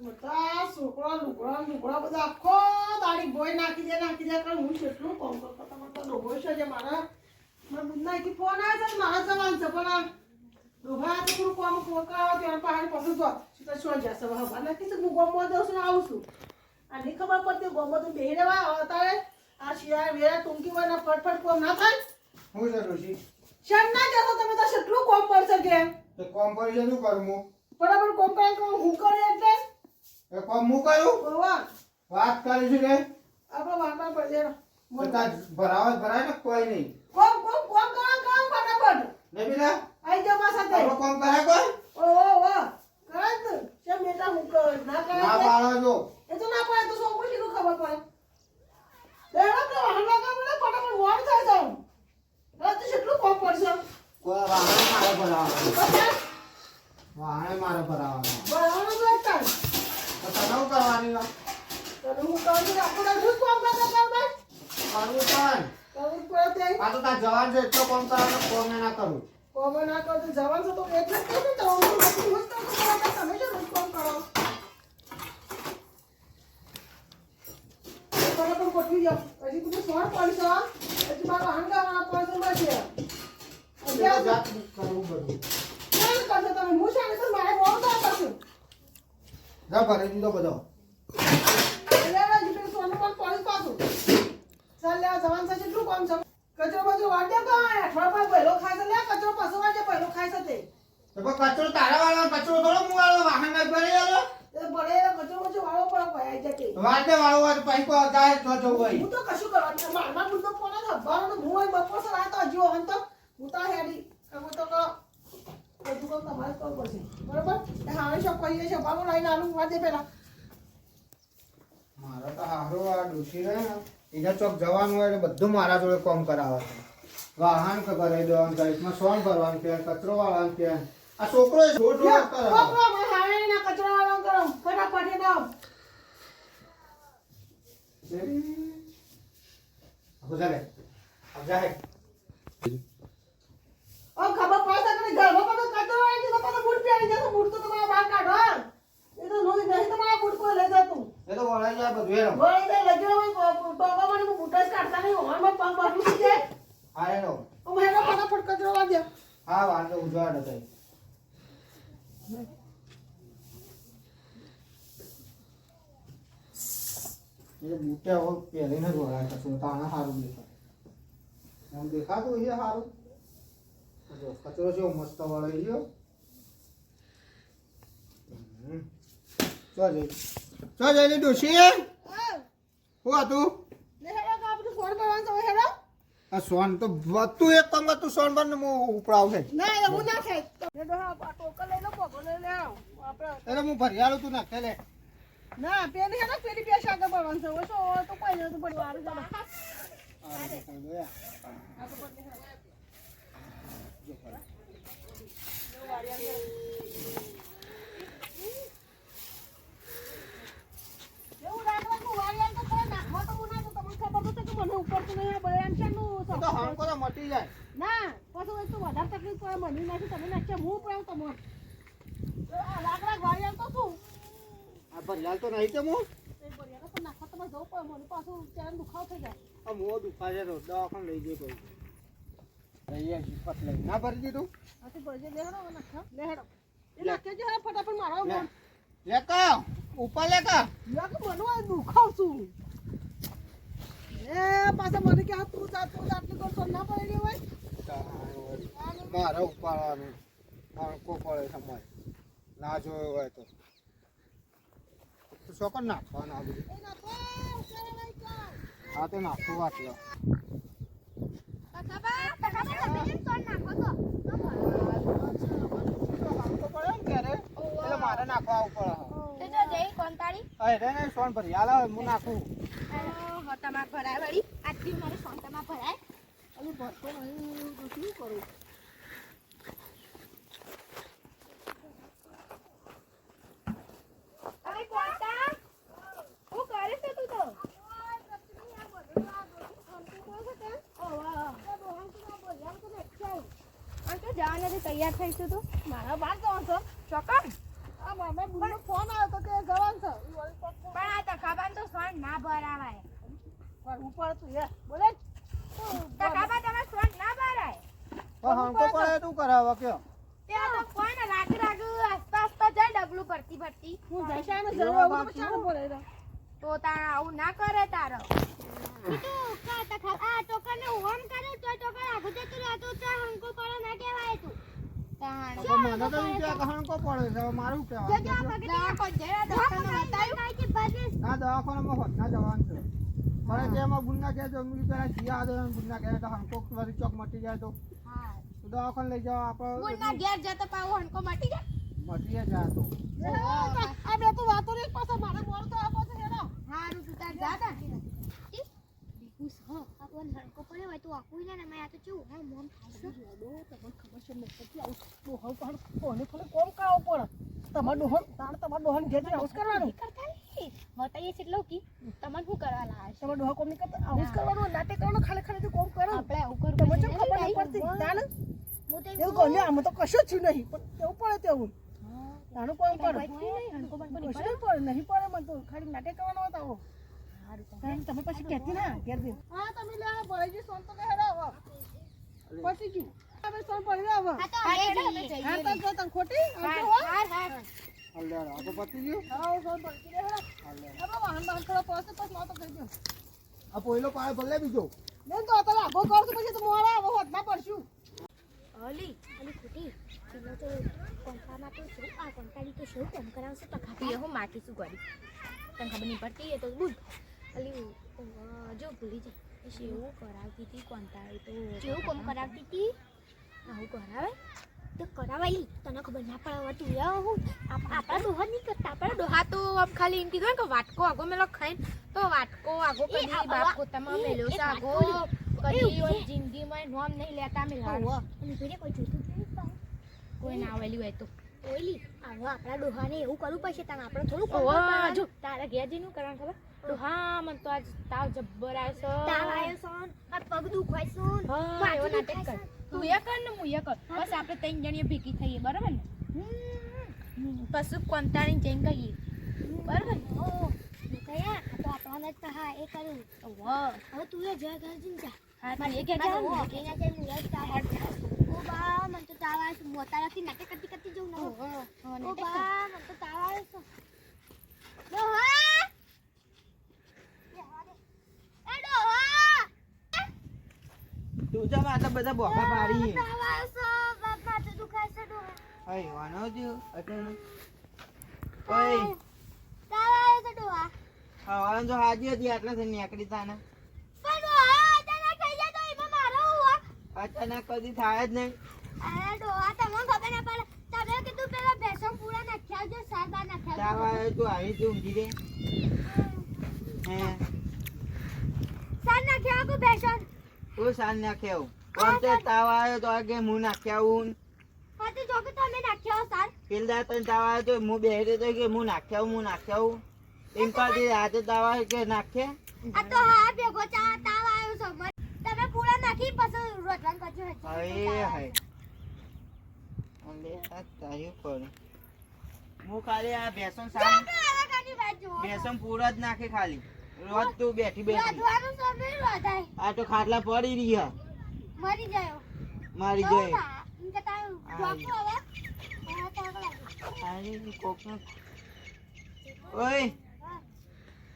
બધા છોકરા લુગડા લુગડા બધા આખો દાડી ભોય નાખી દે નાખી દે. કારણ હું કેટલું કામ કરતો તમારે તો ડોબો છે જે મારા મારા બુનનાથી ફોન આવે છે મારા જવાન છે પણ આ ડોબા તો થોડું કામ કોકાવો ત્યાં પહાડ પાછું જો. સીધા શું જશે હવે નક્કી છે હું ગમવા દઉં છું આવું છું. આ નહીં ખબર પડતી ગોમો તો બેહી રહેવા અત્યારે આ શિયાળ વેરા ટૂંકી હોય ને ફટફટ કોમ ના થાય? હું છે ઋષિ શેમ ના જતો તમે તો કેટલું કોમ પડશે કે? તે કોમ પડી છે શું કરું હું? બરાબર કોમ કરે તો હું કરે એટલે? એ કોમ કરું? વાહ વાત કરી છે કે? આપણે વાંકા પડે બધા ભરાવા ભરાય ને કોઈ નહીં. કોમ કોમ કોમ કરો કામ ફટાફટ. ને બીજા? આઈ જાવ મારા સાથે. આપણો કોમ કરે કોઈ? ઓ ઓ ઓ. કરે ને. કેમ બેટા હું ના કરે ના? પાડો જો એ તો ના પડે તો શું કોઈ શીખું ખબર પડે? બેડા તો હલવા કામ પડે ફટાફટ મોડ થાય જાઉં હવે તો કેટલું કોમ પડશે? કોઈ વાહન મારે ભરાવા. પછી? મારે ભરાવા. તો તો તને શું કરવાની વાત તો હું કહું આપણે જ કોમ કરતા કર ભાઈ કરવું પણ કરવું પડે તે આ તો તાર જવાન છે એટલો કોમ કરવાનો કોમ ના કરું. કોમે ના કરું જવાન છે તો એટલે જ કહું તો રોજ કામ કરો તમે શું રોજ કામ કરો બરાબર ગોઠવી જાઓ હજી બધું સોળ પડશે હજી મારો હંગાવાના પડશે બચે એટલું અભ્યાસ જાત કરવું બધું કેમ કરશો તમે હું છે ને તો મારે મોડું થાય પાછું ભરી દીધો બધો એટલે હજી પેલું સોનું પણ પડ્યું પાછું ચાલ લે આ જવાન છે કેટલું કામ છે કચરો બચરો વાળે તો અઠવાડિયા પર પહેલો ખાય છે લે કચરો પાછો વાળે પહેલો ખાય છે તે તો પણ કચરો તારા વાળો કચરો થોડો હું વાળો વાહન ના ભરી આલો એ ભલે કચરો બચરો વાળો પણ ભરાઈ જાય તે વાતે વાળો હોય તો પછી કોઈ જાય તો જવું હોય હું તો કશું કરવાનું મારા મુદ્દો કોને ધબ્બાનો હું હોય બપોર સર આ તો હજી હોન તો હું તો હેડી કામ તો કરો બધું કામ તમારે જ કરવું પડશે બરોબર કોઈ છે બાબુ લઈને આલુ વાજે પેલા મારો તો હારો આ ડોસી રહે ને એને ચોક જવાનું હોય એટલે બધું મારા જોડે કોમ કરાવે છે. વાહન કરાવી દેવાનું તારીખમાં સોન ભરવાનું કે કચરો વાળવાનું કે આ છોકરો છોટો છોકરો મને હારે ના કચરો વાળવાનું કરો. ફટાફટ દાવ બધા લે આજા હે ઓ ખબર પડે કે ઘરમાં એ તો નો નહીં તમારા બૂટ કોઈ સારું દેખાય. આમ દેખાતું છે સારું? કચરો છે મસ્ત વળાઈ ગયો ચો જઈ ચો જઈ ડોશી શું હતું તો? તો આ સોન તો બધું એક કામ તું સોન પર હું ઉપડાવ છે ના એવું ના થાય. હા આ એટલે હું ભરી આલું તું નાખે લે. ના પેલી હેડો પેલી બે શાક ભરવાનું છે. ઓછો તો કોઈ નહીં તો પડી વારું ચાલો એવું લાગે કે વારિયાલ તો ખરા નાખવા તો હું ના તો તમને ખબર તો છે કે મને ઉપર તો નહીં બયાન છે નું તો હણકો તો મટી જાય. ના પછી વધારે તકલીફ પડે મને નાખી તમે નાખ્યા હું પણ તમને આ લાકડા વારિયાલ તો શું? આ ભરી તો નહીં તે હું પણ નાખવા તમે જવું પડે મને પાછું ત્યારે દુખાવ થઈ જાય. આ મોં દુખા છે તો દવાખાને લઈ જઈ શીખત ના ભરી દીધું? ફટાફટ મારો લેકા ઉપર. લેકા મને દુખાવ છું એ પાછા મને કે તું જા તું આટલી પડી હોય મારે ઉપાડવાનું. હણકો પડે સમય ના જોયો હોય તો. તો નાખવાના આ બધું. એ નાખો ઉતારે લઈ ચાલ આ તો નાખવું હણકો પડે. સોન ત્યારે એટલે હું નાખવા આવું પડે હા એટલે ને સોન ભરી આલે હું નાખું અલી ભરતો નહીં શું કરું તૈયાર થઈશું તું. મારા બહાર જવાનું છો. ચોક્કસ. આ બુનનો ફોન આવ્યો કે જવાનું છે ઈ વળી કોક કોક પણ આ તખાબાન તો સોન ના ભરાવાય બોલે. તમે ના પણ હણકો પડે તું કરાવો કયો. ત્યાં તો કોણ રાગ રાગ આસ્તા આસ્તા જાય ડબલું ભરતી ભરતી. હું જઈશાને જવા આવું તો પછી આનું પડે રે. તો તાણ આવું ના કરે તારો. તું કા તખા આ ટોકરને ઓમ કરે તો ટોકર આગળ જતું રહેતું તો હંકો પડે ના કહેવાય તું. તાણ. તો મને તો એમ કે હણકો પડે મારું કહેવાનું દવા કો જરા દવાખાને હોત ના જવાનું છે. પણ એમાં ગુન્ના ગયા તો એમની પેલા જીયા દો ગુન્ના કહે તો હંકો વળી ચોક મટી જાય તો. હા. તો દવાખાને લઈ જાઓ બોલના આપણે ઘેર જતો પાવ હંકો મટી જાય. મટી જાય તો. આ બે તો વાતો નહીં પાછા મારા મોર તો આપો છે હેડો. હારું તું તાર જા તા ડોહો પણ કોને થોડું કોમ કરાવવું પડે. તમારે તમારે ડોહાને ઘેર કરવાનું. તમારે ડોહા કોમ કરતા? આવું કરવાનું નાટક કરવાનું ખાલી ખાલી તો કોમ કરો. તમે ચમ ખબર નહીં પડતી? તાને એવું કહ્યું આમાં તો કશું જ નહીં પણ તેવું પડે તેવું તાનું કોમ પડે કશું પડે. નહીં પડે મને તો. ખાલી નાટક કરવાનું તમે પછી કહેતી ના ઘેર હા તમે લે ભરાઈ સોન તો પછી કરી આ પોઈલો પાય ભલે બીજો. બેન તો અત્યારે આભો કરશું પછી તો મોડા આવો હોતના પડશું. ઓલી ઓલી ખોટી. પેલો તો કોન્ટ્રામાં તો શું? આ કોન્ટ્રાડી તો શું કામ કરાવશે? તો ખાતી હું માટી શું કરી તને ખબર નહીં પડતી એ તો બુધ ઓલી અ, જો ભૂલી જાય. એવું કરાવતી હતી કોન્ટ્રાડી તો જેવું કોમ કરાવતી હતી? આવું કરાવે? તો કરાવાય તને ખબર ના પડે તું યા હું આપણા ડોહા નહીં કરતા. આપણા દોહા તો આમ ખાલી એમ કીધું ને કે વાટકો આગો મેલો ખાઈ તો વાટકો આગો કદી બાપ પોતામાં મેલો આગો. કદી જિંદગીમાં નોમ નહીં લેતા મેલા કોઈ ના આવેલી હોય તો. ઓયલી આવો આપણા દોહાને એવું કરવું પડશે. તમે આપણે થોડું જો તારા ઘેરજીનું કરવાનું ખબર? હા. મને તો આજ તાવ જબ્બર આવ્યો તાવ આવ્યો સોન આ પગ દુખાય સોન હા એવો નાટક કર. તું એ કર ને હું એ કર બસ આપણે ત્રણ જણીએ ભેગી થઈએ બરાબર ને? પછી કોંતાણી જઈને કહીએ. બરાબર ને? કયા તો આપણાને જ કહા એ કરું હવે તું એ જય ઘર જઈને જા. હા કે ને. જઈને હું જ ઓ બા મને તો તાવ આવે છે. મોતા રાખી નાટક કરતી કરતી જવું ના ઓ બા મને તો તાવ આવે છે. ડોહા એ ડોહા તું જા આટલા બધા બોકા પાડી છે છે અય વાનો જો અટણ ઓય છે ખાવાનું તો હાજી હતી આટલા થી નીકળી તાને. પણ ડોહા તને ખાઈ જાય તો એમાં મારો હુઆ અચાનક કદી થાય જ નહીં. અરે ડોહા તમને ખબર ના પડે. તમે કીધું પેલા ભેંસો પૂરા નાખ્યા આવજો સાર બાર નાખ્યા આવજો. તું આવી તું ઊંઘી દે હે. સાર નાખ્યા આવજો ભેંસો. તું સાન નાખે આવું કોણ તે તાવ આવ્યો તો આગે હું નાખી આવું હા તો જોકે તમે નાખ્યા આવો સાર પેલા તને તાવ આવ્યો તો હું બેહરે તો કે હું નાખી આવું હું નાખી આવું કાઢી આજે તાવ આવ્યો કે નાખે? આ તો હા ભેગો ચા તાવ આવ્યો છે મને. તમે પૂરા નાખી પછી રોટલા કરજો હે હે અલે આ તારી પર. હું ખાલી આ બેસન સાન કે. બેસન પૂરા જ નાખે ખાલી. રોજ તું બેઠી બેઠી. રોધવાનું સમય રોધાય. આ તો ખાટલા પડી રહ્યા મરી ગયો. મારી ગયો જોઈ ના, એમ કે તારું ડોકું હવે. હા, તાવ લાગે. તારી ઓય.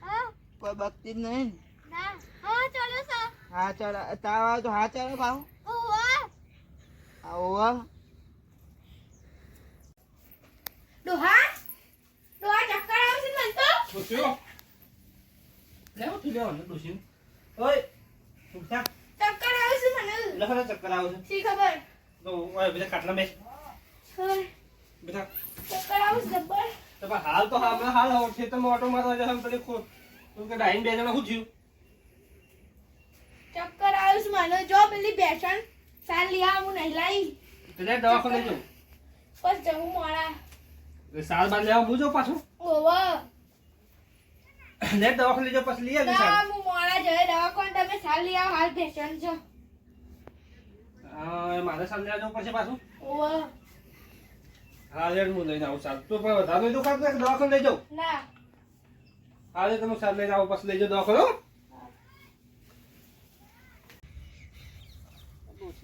હા. કોઈ બકતી જ નહીં. ના. હા ચાલો સર હા ચાલ. તાવ તો હા ચાલો ભાવ ઓવા ડોહા? ડોહા ચક્કર આવશે છે તો? ડોશીઓ લે લેવો લેવાનું ડોશી ઓય ઉઠા ચક્કર આવે છે મને. લખો ચક્કર આવે છે. શી ખબર? તો ઓય બેટા કાટલા બેસ. બેટા ચક્કર આવે છે જબ્બર. તો હાલ તો હાલ હાલ આવો. છે તો ઓટો મારવા જશે પેલી ખો તું કે ડાઈન બે હું થયું? ચક્કર આવે છે મને. જો પેલી બેસણ સાલ લીયા હું નહીં લાવી તને દવાખાને લઈ બસ જવું મોડા સાલ બાદ લેવા બુજો પાછું? ઓવો લે દવાખાને લેજો પછી લઈ આવજો ના હું મોડા જઈ દવાખાને તમે સાર લીયા હાલ બેસન છો હા, મારે સાલ લેવા જવું પડશે પાછું. ઓવો હા લે હું લઈને આવું સારું તો પણ વધારે તો ખાતું એક દવાખાને લઈ જાઉં. ના. હા રે તમે સાલ લઈને આવો પછી લઈ જાઓ દવાખાને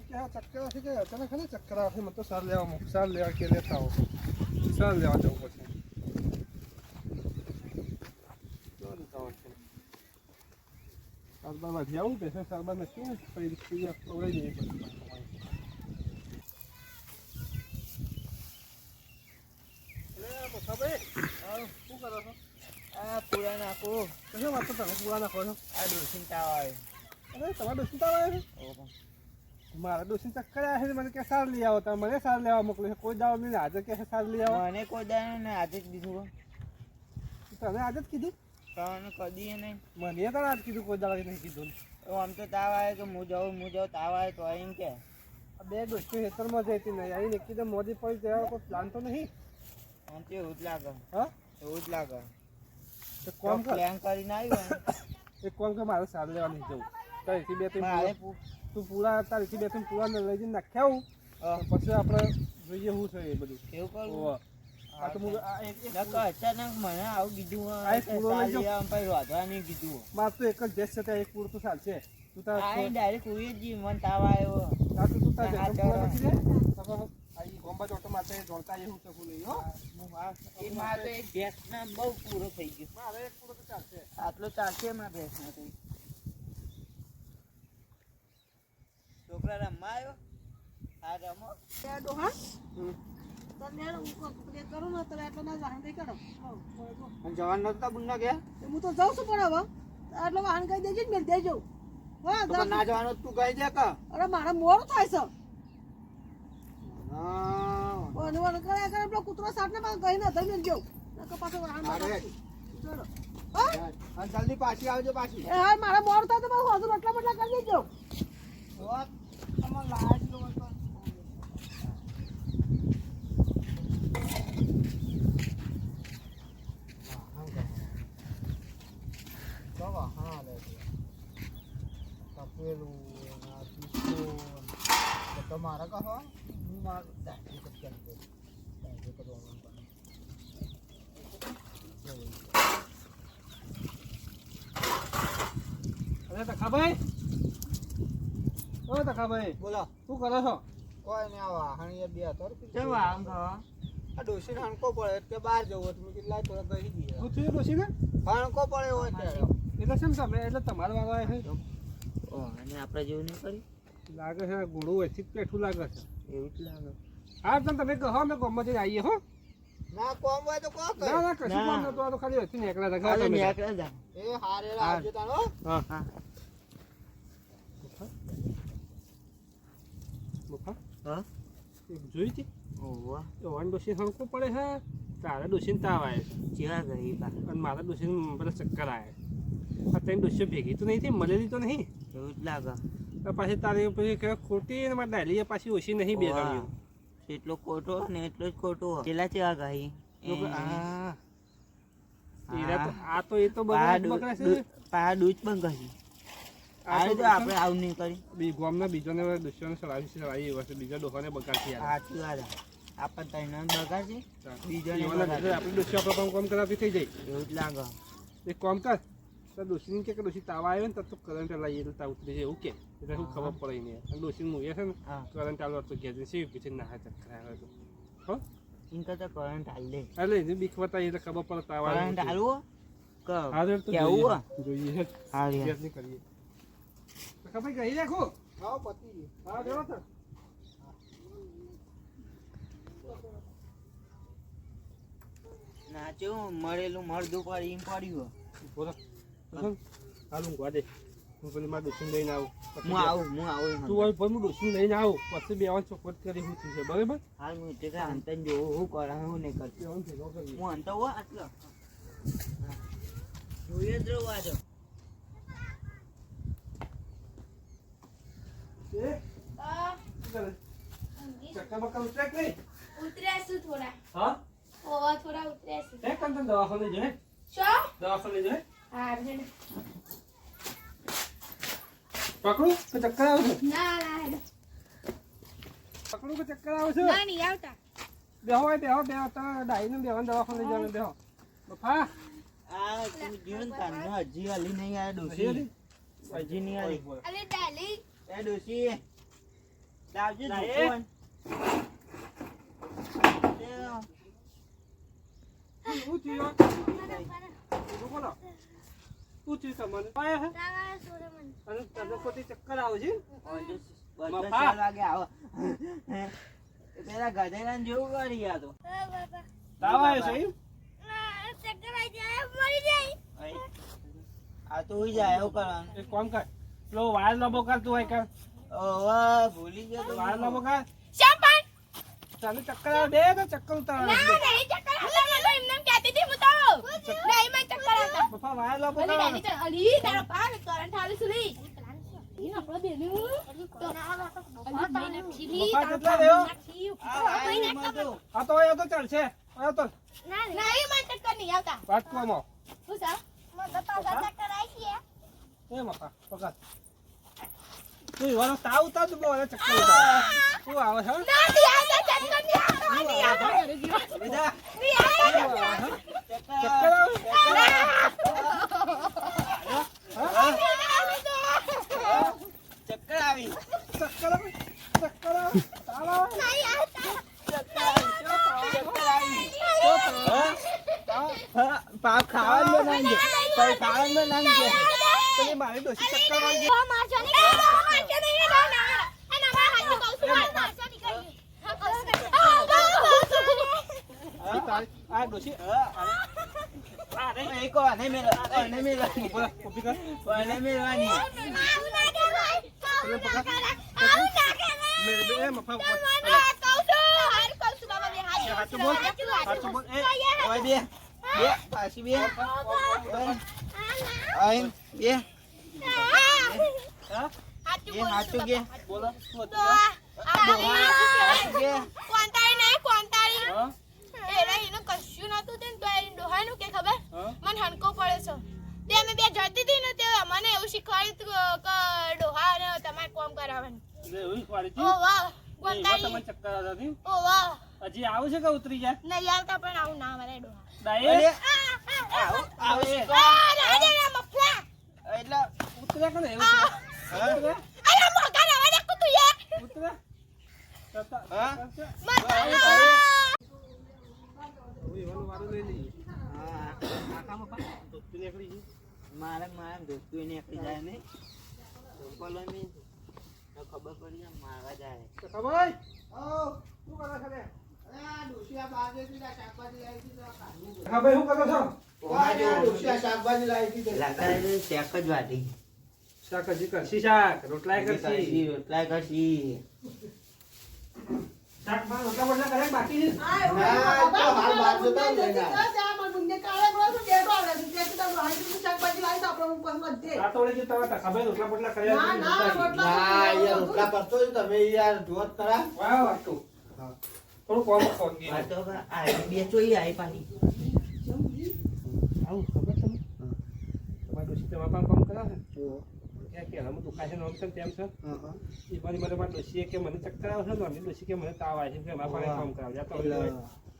કે ચક્કર આવશે કે અચાનક ને ચક્કર આવશે મતલબ તો સાર લેવા મૂક સાર લેવા કે લેતા આવો. સાર લેવા જવું પછી ચાલો લેતા આવો છે. પછી પછી ખવડાવી દઈએ પછી. અરે મોસાભાઈ, શું કરો આ પૂરા નાખો કશો વાત તમે? પૂરા નાખો છો? આ ડોસીને તાવ અરે તમારે ડોસી તાવ આવે મારા ડોસી ચક્કર આવે છે મને કે સાર લઈ આવો તમે મને સાર લેવા મોકલ્યો છે. કોઈ દાવો નહીં આજે કે સાર લઈ આવો. મને કોઈ દાવો ને આજે જ દીધું તમે આજે જ કીધું? તમને કદી નહીં. મને તો આજ કીધું કોઈ દાવ નહીં કીધું આમ તો તાવ આવે કે હું જાઉં હું જાઉં તાવ આવે તો એમ કે. બે દોસ્તો હેતરમાં જતી નહીં. આવીને તો મોદી પડી જવા કોઈ પ્લાન તો નહીં? આમ તો એવું જ લાગે. હા? એવું જ લાગે. તો કોમ પ્લાન કરીને આવ્યો એક કોમ કે મારે સાર લેવા નહીં જવું. તારીથી બે ત્રણ મારે તું પૂરા તારીથી બે ત્રણ પૂરા લઈ જઈને નાખ્યા આવું પછી આપણે જોઈએ શું છે એ બધું. એવું કરું અચાનક મને આવું કીધું આ એક પૂરો લઈ જાઓ. સાલી પછી રોધવા નહીં કીધું. મારે તો એક જ ભેંસ છે ત્યાં એક પૂરું તો ચાલશે. તું તાર ડાયરેક્ટ ઉઈ જ મન મને તાવ આવ્યો. તું તાર ભેંસો ચોટો માટે જોડતા શકું નહીં હો. એ મારે તો એક ભેંસના બહુ પૂરો થઈ ગયો. મારે એક પૂરો તો ચાલશે. આટલો ચાલશે મારા ભેંસના તો. છોકરા રમવા આવ્યો? આ રમો? હું જવાન નતા બુનના ગયા હું તો જાઉં છું પણ હવે આટલો વાહન કહી દેજો ને મેં દેજો હા ના જાઉં છું. જવાનું તું કહી દે કા અરે મારે મોડું થાય છે હા વન વન કરે પેલો કૂતરો ગઈ ને તમે જો નકર પાછો વાહન. ચલો. જલ્દી પાછી આવજો પાછી હા મારા મોર થાય તો હોજુ રોટલા બટલા કરી દેજો તમારે લાજ લો તો તમારા કહો હું મારું દાઢી કરી. દાઢી કરવાનું પણ. અરે તખાભાઈ ઓ તખાભાઈ બોલો. શું કરો છો? કોઈ નહીં આ વાહણીએ બે તો કેમ આમ તો આ ડોશીને હણકો પડે એટલે બહાર જવું હતું મેં કેટલા થોડા કહી દઈએ. હું છું ડોસી ને? હણકો પડે હોય એટલે શું તમે? એટલે તમારો વારો આવે ઓ અને આપણે જેવું નહીં કરી લાગે છે ગોળું એથી પેઠું લાગે છે. એવું જ લાગે. હા તમે તમે કહો અમે ગમમાંથી આવીએ હો. ના કોમ હોય તો કોક ના ના કશું કામ નતું આ તો ખાલી હતી નીકળ્યા હતા ખાલી તમે. એ હારે આવજો તાણો હા હા. મુખા હા? જોઈ હતી ઓવા તો વન ડોસી હણકું પડે છે તારા ડોસીને તાવ આવે. છે ચેવા અને મારા ડોસીને બધા ચક્કર આવે. આ ત્રણ ડોસીઓ ભેગી તો નહીં થઈ મળેલી તો નહીં. એવું જ લાગે. પાછી તારી પછી ખોટી ને મારી ડાયલી પાછી ઓછી નહીં બેસાડ્યું એટલો ખોટો ને એટલો જ ખોટો કેટલા છે આ ગાઈ આ તો એ તો બધા છે પા દૂધ પણ કહી આ તો આપણે આવું નહીં કરી. બી ગામના બીજાને એવા છે બીજા ડોહાને બગાડથી આવે સાચી વાત આપણે તૈન બગાડ છે બીજાને એવાના બગાડ. લીધે આપણી ડોસી આપણે કામ કામ કરાવતી થઈ જાય. એવું જ લાગે. એક કામ કર. તો ડોસીને કે ડોસી તાવા આવ્યો ને તો તું કરંટ લાવીએ તો તાવ ઉતરી જાય એવું કે એટલે શું ખબર પડે નહીં અને ડોસીને છે ને કરંટ આલો તો ઘેર છે પછી ના ચક્કર આવે તો હો ઇનકા તો કરંટ હાલ દે એટલે એની બીક બતાવી એટલે ખબર પડે તાવ કરંટ હાલવો ક હા તો કેવું જોઈએ હા રે. નહીં કરીએ ખબર કહી રાખો હા પતી હા જોડો તો નાચ્યું મળેલું મળદું પર એમ પડ્યું હાલ હું ગોડે હું પેલી મારા ડોસીને લઈને આવું. હું આવું હું આવું તું હોય પણ હું ડોસીને લઈને આવું. પછી બે વાર ચોખવટ કરી હું છે. બરાબર? હાલ હું એટલે કે અંતન જોવું હું કરે હું નહીં કરતી. હું અંત હો આટલો. જોઈએ જ રહું આજો? ચક્કર બક્કર ઉતરે કે નહીં? ઉતર્યા છું થોડા. હા? ઓવા થોડા ઉતર્યા છું દવાખાને હે દવાખાને હે હા. પકડું કે ચક્કર આવે છે ના ના. પકડું કે ચક્કર આવે છે ના નહીં આવતા. બેહો હોય બેહો બેહો તમે ડાઈને બેહો દવાખાને લઈ જવાનું બેહો. બફા. આ તું જીવન કાઢનો હજી હાલી નહીં આ ડોસી હજી નહીં હાલી બોલો. ડાલી એ ડોસી લાવજો. શું થયું? શું થયું તમને? પાયા હે? તારા સોરે મને. અને તમને ખોટી ચક્કર આવશે મફા. ચાર આવો. પેલા ગધેડાને જેવું કરી આ તો. અરે તાવ આવ્યો છે ચક્કર આવી જાય મરી જાય. આ તો ઉઈ જાય એવું કરવાનું. એક કામ કર પેલો વાયર લાંબો કર તું હોય કર ઓવા ભૂલી ગયો તો વાયર લાંબો કર. ચાલે ચક્કર આવે બે તો ચક્કર ઉતારે ના નહીં ચક્કર આવતા મને એમને કહેતી હતી હું તો નહીં અલી અલી તારો પાર કરંટ આવે છે લી. બેનું. અલી વાયર ચાલશે હોય તો ના તો તું ઈવાનો તાવ ઉતાર. તું બોલે ચક્કર ઉતાર શું આવે છે ના નહીં આવતા ચક્કરની આવતા ની આવતા લીધા જીવા બેટા ની છે? ચક્કર ચક્કર આવે. ચક્કર આવી ચક્કર આવે ચક્કર આવે તાવ આવે નહીં આવતા ચક્કર આવી હા? પાપ ખાવાનું બનાવી દે પછી ખાવાનું બનાવી દે પેલી મારી ડોશી ચક્કર વાળી ઓ મારજો નહીં ઓ મારજો નહીં ના ના અને મારા હાથે કહું છું માર મારજો નહીં કરી હા બસ ગઈ. તારી- આ ડોશી હા. આ રે એક વાર નહીં મેલો આને મેલવાની ઉપર ઊભી કર આને મેલવાની આવું ના કરાય આવું ના કરાય આવું ના કરાય મે બે એ મફા ઉપર મને કહું છું હાર કહું છું બાબા બે હાથ હાચું બોલ હાચું બોલ એ ઓય બે. બે પાછી બે. આઈન બે. હા? બે હાચું કે બોલો શું હતું? હાચું કે કોંતાળી નહીં કોંતાળી એરા એનું કશું નતું તે તો એ ડોહાનું કે ખબર? મને હનકો પડે છે. તે અમે બે જતી હતી ને તે મને એવું શીખવાડ્યું કે ડોહા ને તમારે કોમ કરાવવાનું. એવું ઓ વાહ. હજી આવું છે કે ઉતરી જાય? નહીં આવતા પણ આવું ના મારે ડોહા. અરે આવું આવું ના એટલે ઉતરે કે ને ઉતરે અરે મોગા રવા દે તું યાર. ઉતરે હા? મારે મારે દોસ્તું નીકળી જાય ને બોલો ને. તો ખબર પડી જાય મારવા જાય. તો ખબર? ઓ, શું કરો છો લે? અરે હા ભાઈ શું કરો છો ઓય, આ ડોશી આ શાકભાજી લાવી હતી તો. લાકડા શેક જ રોટલાય કરશી કરશી રોટલા બોટલા તમે ખબર રોટલા બોટલા કર્યા ના, ના, રોટલા ના, યાર, રોટલા કરતો જ તમે યાર જોત ખરા. વાહ થોડું કોમ કોમ આ તો આ બે ચોઈ આવી ખબર તમને? તમારા ડોશી તમારા પાસે કામ કરાવે ક્યાં દુખાય છે ને છે તેમ છે. એ મારી મને મારી કે મને ચક્કર આવશે છે ને મારી કે મને તાવ આવે છે કે મારા પાસે કામ કરાવે આ તો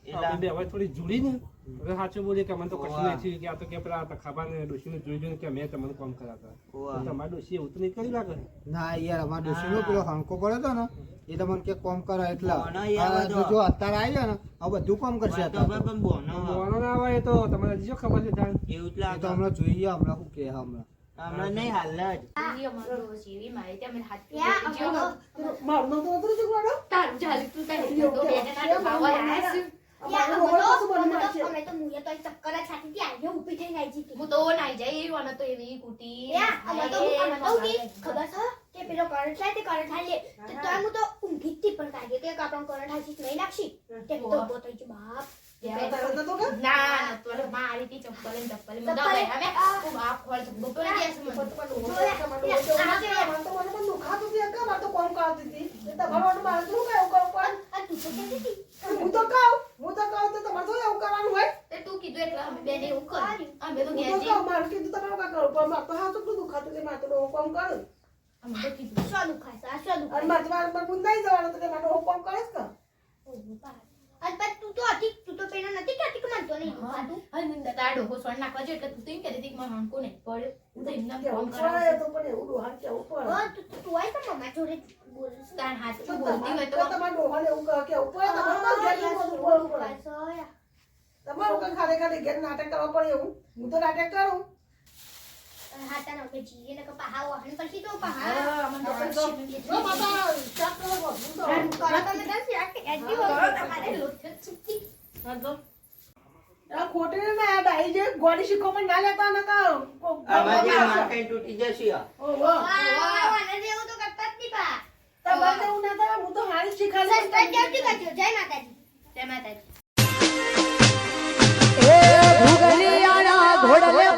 હવે એટલે આપણે બે હવે થોડી જુડી ને. હવે સાચું બોલીએ કે મને તો કશું નહીં થયું કે આ તો કે પેલા તખાબા ને ડોશીને જોઈ જોઈને કે મેં તમને કામ કરાવતા ઓવા. તમારા ડોશી એવું તો નહીં કરી લાગે? ના યાર અમારા ડોશીનો પેલો હણકો પડ્યો હતો ને એ તો મને કે કોમ કરે એટલે. બોનો યાર આ બધો. જો અત્યારે આવી ને હવે બધું કામ કરશે વાત તો. અત્યારે પણ બોનો. ના આવે એ તો તમારે હજી ખબર છે જાણ એવું તો હમણાં જોઈએ હમણાં શું કે હમણાં. હમણાં નહીં હાલ જ. અમારો ડોસ એવી મારી ત્યાં હાથ તો નતું જ તારું ચાલે તું તારે તો બેટા ના તો શું બની અમે તો અમે તો મુએ તો ચક્કર જ છાતી હતી તમારે મારે શું પડે? અને તું તો કહેતી હતી? તો મારું કીધું તમારે કા કરો પણ તો હા તો દુખાતું કે મારે તો ડોહો કોમ આમ તો કીધું શું દુખાય આ શું દુખાય મારે તો મારે મુંદાઈ જવાનું તો કે મારે ડોહો કોમ કરે કે. આજ પર તું તો અધિક તું તો પેલા નથી કે અધિક માનતો નહીં? દુખાતું હવે મુંદા તારા ડોહો સોડ નાખવા છે એટલે તું તો એમ કહેતી હતી હણકો નહીં પડે. હું તો એમના કોમ કરે તો પણ એવું ડોહા ઉપર હા તું તું આય તો મમ્મા જોડે બોલ. તાર હાથ બોલતી હોય તો તમારા ડોહાને એવું કે ઉપર તમારે તો ઉપર ઉપર તમારું હું ખાલી ખાલી ઘેર નાટક કરવા પડે એવું. હું તો નાટક કરું. ખોટી ના ડાઈ જે ના લેતા ન કરો તૂટી જશે તમારે હું ના તો હારી શીખાલી જય માતાજી. Olha, olha,